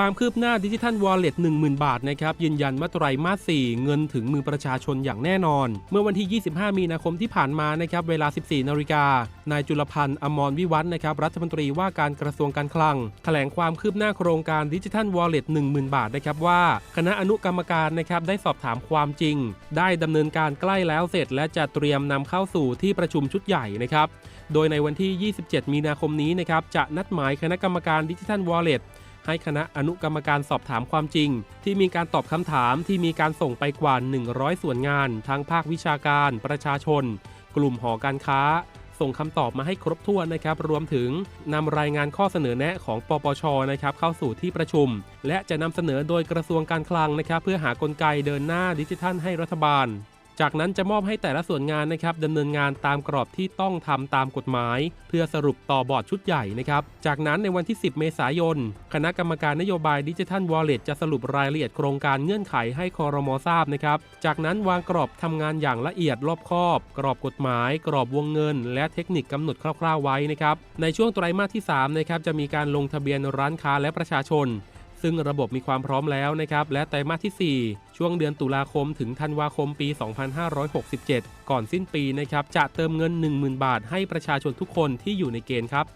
ความคืบหน้าดิจิทัลวอลเล็ต10,000 บาทนะครับยืนยันว่าตรมาส4เงินถึงมือประชาชนอย่างแน่นอน เมื่อวันที่ 25 มีนาคมที่ผ่านมานะครับเวลา 14 นาฬิกา นายจุลพันธ์อมรวิวัฒน์นะครับรัฐมนตรีว่าการกระทรวงการคลัง แถลงความคืบหน้าโครงการดิจิทัลวอลเล็ต10,000 บาทนะครับว่าคณะอนุกรรมการนะครับได้สอบถามความจริง ได้ดำเนินการใกล้แล้วเสร็จ และจะเตรียมนำเข้าสู่ที่ประชุมชุดใหญ่นะครับโดยในวันที่ 27 มีนาคมนี้นะครับจะนัดหมายคณะกรรมการดิจิทัลวอลเล็ต ให้คณะอนุกรรมการสอบถามความจริง ที่มีการตอบคำถามที่มีการส่งไปกว่า 100 ส่วนงาน ทั้งภาควิชาการ ประชาชน กลุ่มหอการค้า ส่งคำตอบมาให้ครบถ้วนนะครับ รวมถึงนำรายงานข้อเสนอแนะของปปชนะครับเข้าสู่ที่ประชุม และจะนำเสนอโดยกระทรวงการคลังนะครับ เพื่อหากลไกเดินหน้าดิจิทัลให้รัฐบาล จากนั้นจะมอบให้แต่ละส่วนงานนะครับดำเนินงานตามกรอบที่ต้องทำตามกฎหมาย เพื่อสรุปต่อบอร์ดชุดใหญ่นะครับ จากนั้นในวันที่ 10 เมษายน คณะกรรมการนโยบายดิจิทัลวอลเล็ตจะสรุปรายละเอียดโครงการเงื่อนไขให้คอรมอทราบนะครับ จากนั้นวางกรอบทำงานอย่างละเอียดรอบคอบ กรอบกฎหมาย กรอบวงเงิน และเทคนิคกำหนดคร่าวๆไว้นะครับในช่วงไตรมาสที่3นะครับจะมีการลงทะเบียนร้านค้าและประชาชน ซึ่งระบบมีความพร้อมแล้วนะครับ และไตรมาสที่ 4 ช่วงเดือนตุลาคมถึงธันวาคมปี 2567 ก่อนสิ้นปีนะครับ จะเติมเงิน 10,000 บาทให้ประชาชนทุกคนที่อยู่ในเกณฑ์ครับ